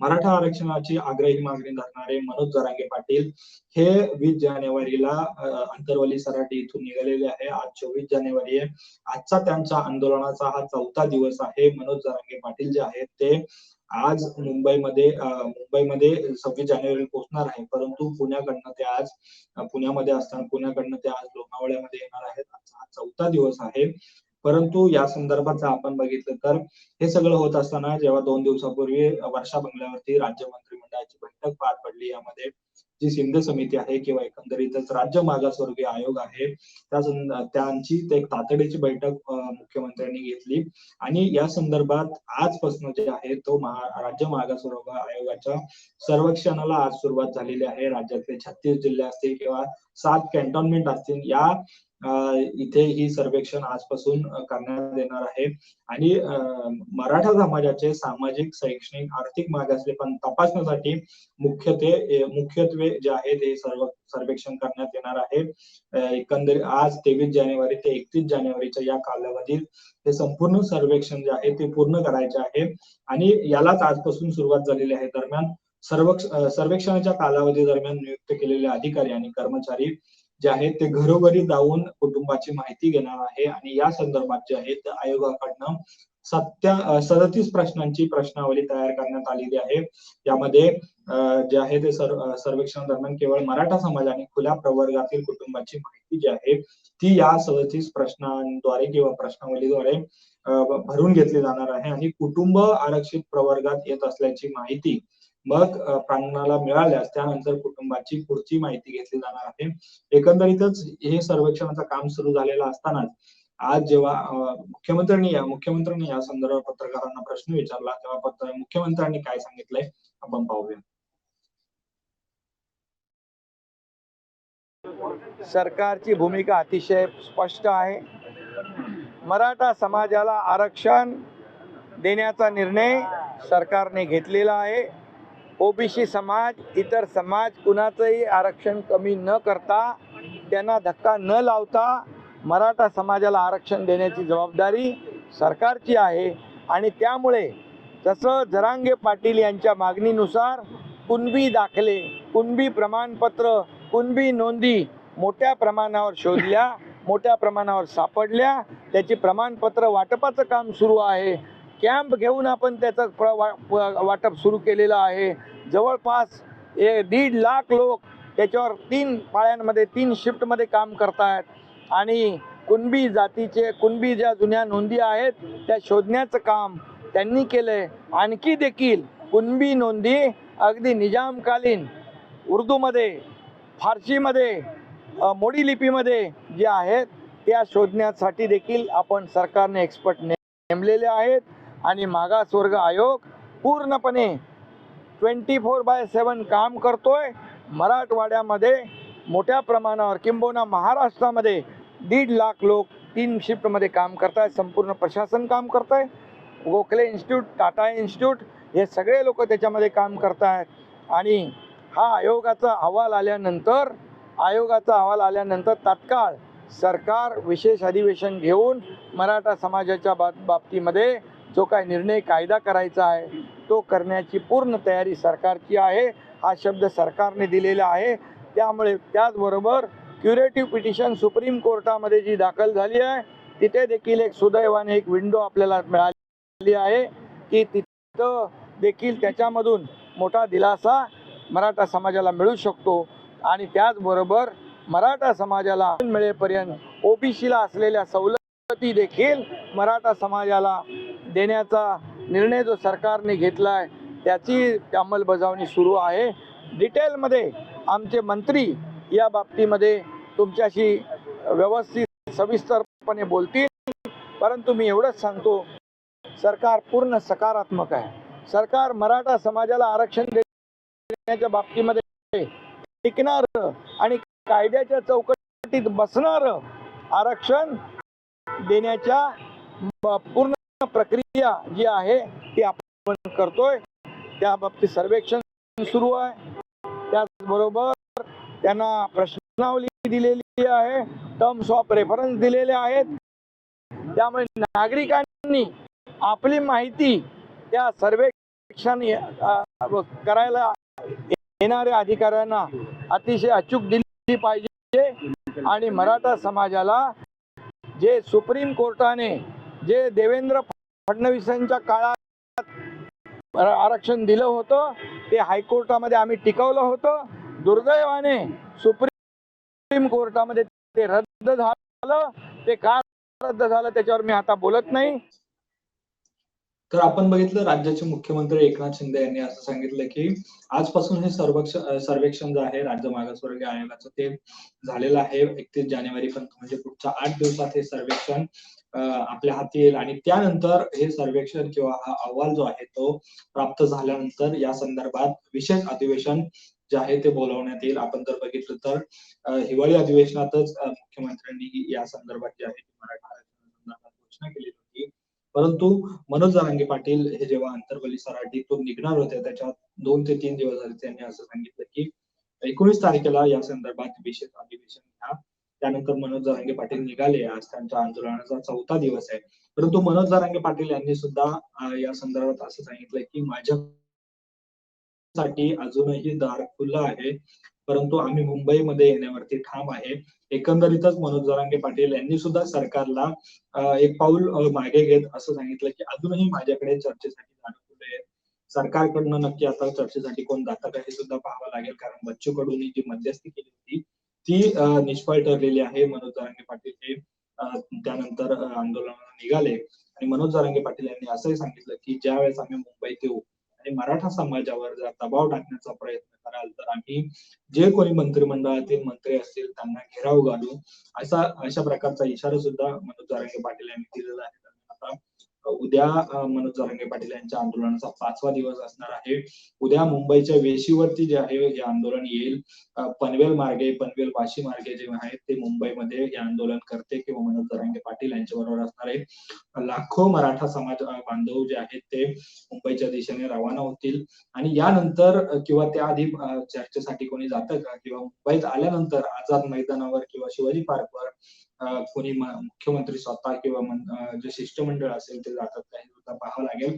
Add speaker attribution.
Speaker 1: मराठा आरक्षणाची आग्रही मागणी धरणारे मनोज जरांगे पाटील हे वीस जानेवारीला अंतरवाली अंतरवली सराटी इथून निघालेले आहे. आज चोवीस जानेवारी आहे. आजचा त्यांचा आंदोलनाचा हा चौथा दिवस आहे. मनोज जरांगे पाटील जे आहेत ते आज मुंबईमध्ये मुंबईमध्ये सव्वीस जानेवारी पोहोचणार आहे. परंतु पुण्याकडनं ते आज पुण्यामध्ये असताना पुण्याकडनं ते आज लोणावळ्यामध्ये येणार आहेत. आजचा हा चौथा दिवस आहे. परंतु या संदर्भात जर आपण बघितलं तर हे सगळं होत असताना जेव्हा दोन दिवसापूर्वी वर्षा बंगल्यावरती राज्य मंत्रिमंडळाची बैठक पार पडली यामध्ये जी शिंदे समिती आहे किंवा एकंदरीतच राज्य मागासवर्गीय आयोग आहे त्या त्यांची एक तातडीची बैठक मुख्यमंत्र्यांनी घेतली. आणि या संदर्भात आजपासून जे आहे तो महा- राज्य मागासवर्ग आयोगाच्या सर्वेक्षणाला आज सुरुवात झालेली आहे. राज्यातले छत्तीस जिल्हे असतील किंवा सात कॅन्टोन्मेंट असतील या इथे ही सर्वेक्षण आजपासून करण्यात येणार आहे. आणि मराठा समाजाचे सामाजिक शैक्षणिक आर्थिक मागासलेपण तपासण्यासाठी मुख्यत्वे मुख्यत्वे जे आहे ते सर्व सर्वेक्षण करण्यात येणार आहे. एकंदरीत आज तेवीस जानेवारी ते एकतीस जानेवारीच्या या कालावधीत हे संपूर्ण सर्वेक्षण जे आहे ते पूर्ण करायचे आहे. आणि यालाच आजपासून सुरुवात झालेली आहे. दरम्यान सर्व सर्वेक्षणाच्या कालावधी दरम्यान नियुक्त केलेले अधिकारी आणि कर्मचारी जे आहेत ते घरोघरी जाऊन कुटुंबाची माहिती घेणार आहे. आणि या संदर्भात जे आहे ते आयोगाकडनं सत्या सदतीस प्रश्नांची प्रश्नावली तयार करण्यात आलेली आहे. यामध्ये जे आहे ते सर्व सर्वेक्षण दरम्यान केवळ मराठा समाज आणि खुल्या प्रवर्गातील कुटुंबाची माहिती जी आहे ती या सदतीस प्रश्नांद्वारे किंवा प्रश्नावलीद्वारे भरून घेतली जाणार आहे. आणि कुटुंब आरक्षित प्रवर्गात येत असल्याची माहिती मग प्रांगणाला मिळाल्यास त्यानंतर कुटुंबाची पुढची माहिती घेतली जाणार आहे. एकंदरीतच हे सर्वेक्षणाचं काम सुरू झालेलं असतानाच आज जेव्हा मुख्यमंत्र्यांनी या मुख्यमंत्र्यांनी या संदर्भात पत्रकारांना प्रश्न विचारला तेव्हा पत्र मुख्यमंत्र्यांनी काय सांगितलंय? आपण पाहूया.
Speaker 2: सरकारची भूमिका अतिशय स्पष्ट आहे. मराठा समाजाला आरक्षण देण्याचा निर्णय सरकारने घेतलेला आहे. ओबीसी समाज इतर समाज कुणाचंही आरक्षण कमी न करता त्यांना धक्का न लावता मराठा समाजाला आरक्षण देण्याची जबाबदारी सरकारची आहे. आणि त्यामुळे जसं जरांगे पाटील यांच्या मागणीनुसार कुणबी दाखले कुणबी प्रमाणपत्र कुणबी नोंदी मोठ्या प्रमाणावर शोधल्या मोठ्या प्रमाणावर सापडल्या. त्याची प्रमाणपत्र वाटपाचं काम सुरू आहे. कॅम्प घेऊन आपण त्याचं प्र वा वाटप सुरू केलेलं आहे. जवळपास ए दीड लाख लोक त्याच्यावर तीन पाळ्यांमध्ये तीन शिफ्टमध्ये काम करतायत. आणि कुणबी जातीचे कुणबी ज्या जुन्या नोंदी आहेत त्या शोधण्याचं काम त्यांनी केलं आहे आणखी देखील कुणबी नोंदी अगदी निजामकालीन उर्दूमध्ये फारसीमध्ये मोडी लिपीमध्ये जे आहेत त्या शोधण्यासाठी देखील आपण सरकारने एक्सपर्ट नेमलेले आहेत. आणि मागासवर्ग आयोग पूर्णपणे ट्वेंटी फोर बाय सेवन काम करतोय. मराठवाड्यामध्ये मोठ्या प्रमाणावर किंबहुना महाराष्ट्रामध्ये दीड लाख लोक तीन शिफ्टमध्ये काम करत आहेत संपूर्ण प्रशासन काम करत आहे गोखले इन्स्टिट्यूट टाटा इन्स्टिट्यूट हे सगळे लोक त्याच्यामध्ये काम करत आहेत आणि हा आयोगाचा अहवाल आल्यानंतर आयोगाचा अहवाल आल्यानंतर तात्काळ सरकार विशेष अधिवेशन घेऊन मराठा समाजाच्या बाब बाबतीमध्ये जो काय निर्णय कायदा करायचा आहे तो करण्याची पूर्ण तयारी सरकारची आहे. हा शब्द सरकारने दिलेला आहे. त्यामुळे त्याचबरोबर क्युरेटिव्ह पिटिशन सुप्रीम कोर्टामध्ये जी दाखल झाली आहे तिथे देखील एक सुदैवाने एक विंडो आपल्याला मिळाली आहे की तिथं देखील त्याच्यामधून मोठा दिलासा मराठा समाजाला मिळू शकतो. आणि त्याचबरोबर मराठा समाजाला मिळेपर्यंत ओबीसीला असलेल्या सवलती देखील मराठा समाजाला देण्याचा निर्णय जो सरकारने घेतला आहे त्याची अंमलबजावणी सुरू आहे. डिटेलमध्ये आमचे मंत्री या बाबतीमध्ये तुमच्याशी व्यवस्थित सविस्तरपणे बोलतील. परंतु मी एवढंच सांगतो सरकार पूर्ण सकारात्मक आहे. सरकार मराठा समाजाला आरक्षण देण्याच्या बाबतीमध्ये टिकणार आणि कायद्याच्या चौकटीत बसणार आरक्षण देण्याच्या पूर्ण प्रक्रिया जी आहे ती आपण करतोय. त्या बाबतीत सर्वेक्षण सुरू आहे. त्याचबरोबर त्यांना प्रश्नावली दिलेली आहे. टर्म्स ऑफ रेफरन्स दिलेले आहेत. त्यामुळे नागरिकांनी आपली माहिती त्या सर्वेक्षण करायला येणाऱ्या अधिकाऱ्यांना अतिशय अचूक दिली पाहिजे. आणि मराठा समाजाला जे सुप्रीम कोर्टाने जे देवेंद्र फडणवीसांच्या काळात आरक्षण दिलं होतं ते हायकोर्टामध्ये आम्ही टिकवलं होतं. दुर्दैवाने सुप्रीम कोर्टामध्ये ते रद्द झालं. ते का रद्द झालं त्याच्यावर मी आता बोलत नाही.
Speaker 1: तर आपण बघितलं राज्याचे मुख्यमंत्री एकनाथ शिंदे यांनी असं सांगितलं की आजपासून हे सर्वेक्षण सर्वेक्षण जे आहे राज्य मागासवर्गीय आयोगाचं ते झालेलं आहे. एकतीस जानेवारी पर्यंत म्हणजे पुढच्या आठ दिवसात हे सर्वेक्षण आपल्या हाती येईल. आणि त्यानंतर हे सर्वेक्षण किंवा हा अहवाल जो आहे तो प्राप्त झाल्यानंतर या संदर्भात विशेष अधिवेशन जे आहे ते बोलवण्यात येईल. आपण जर बघितलं तर हिवाळी अधिवेशनातच मुख्यमंत्र्यांनी या संदर्भात जे आहे मराठा आरक्षणासंदर्भात घोषणा केली परंतु मनोज जरांगे पाटील हे जेव्हा अंतर्वली सराटीतून निघणार होते त्याच्यात दोन ते तीन दिवस झाले त्यांनी असं सांगितलं की एकोणीस तारखेला या संदर्भात विशेष अधिवेशन घ्या. त्यानंतर मनोज जरांगे पाटील निघाले. आज त्यांच्या आंदोलनाचा चौथा दिवस आहे. परंतु मनोज जरांगे पाटील यांनी सुद्धा या संदर्भात असं सांगितलं की माझ्या साठी अजूनही दार खुलं आहे. परंतु आम्ही मुंबईमध्ये येण्यावरती ठाम आहे. एकंदरीतच मनोज जरांगे पाटील यांनी सुद्धा सरकारला एक पाऊल मागे घेत असं सांगितलं की अजूनही माझ्याकडे चर्चेसाठी जाणं खुले आहे सरकारकडनं नक्की आता चर्चेसाठी कोण जातं का हे सुद्धा पाहावं लागेल. कारण बच्चू कडूंनी जी मध्यस्थी केली होती ती निष्फळ ठरलेली आहे. मनोज जरांगे पाटील हे त्यानंतर आंदोलनाला निघाले. आणि मनोज जरांगे पाटील यांनी असंही सांगितलं की ज्या वेळेस आम्ही मुंबईत येऊ आणि मराठा समाजावर जर दबाव टाकण्याचा प्रयत्न कराल तर आम्ही जे कोणी मंत्रिमंडळातील मंत्री असतील त्यांना घेराव घालू. असा अशा प्रकारचा इशारा सुद्धा मनोज पाटील यांनी दिलेला आहे. आता उद्या मनोज जरांगे पाटील यांच्या आंदोलनाचा पाचवा दिवस असणार आहे. उद्या मुंबईच्या वेशीवरती जे आहे हे आंदोलन येईल. पनवेल मार्गे पनवेल वाशी मार्गे जे आहेत ते मुंबईमध्ये हे आंदोलन करते किंवा मनोज जरांगे पाटील यांच्याबरोबर असणार आहे. लाखो मराठा समाज बांधव जे आहेत ते मुंबईच्या दिशेने रवाना होतील. आणि यानंतर किंवा त्याआधी चर्चेसाठी कोणी जातं का? किंवा मुंबईत आल्यानंतर आझाद मैदानावर किंवा शिवाजी पार्कवर कोणी मुख्यमंत्री स्वतः किंवा जे शिष्टमंडळ असेल ते जातात का हे सुद्धा पाहावं लागेल.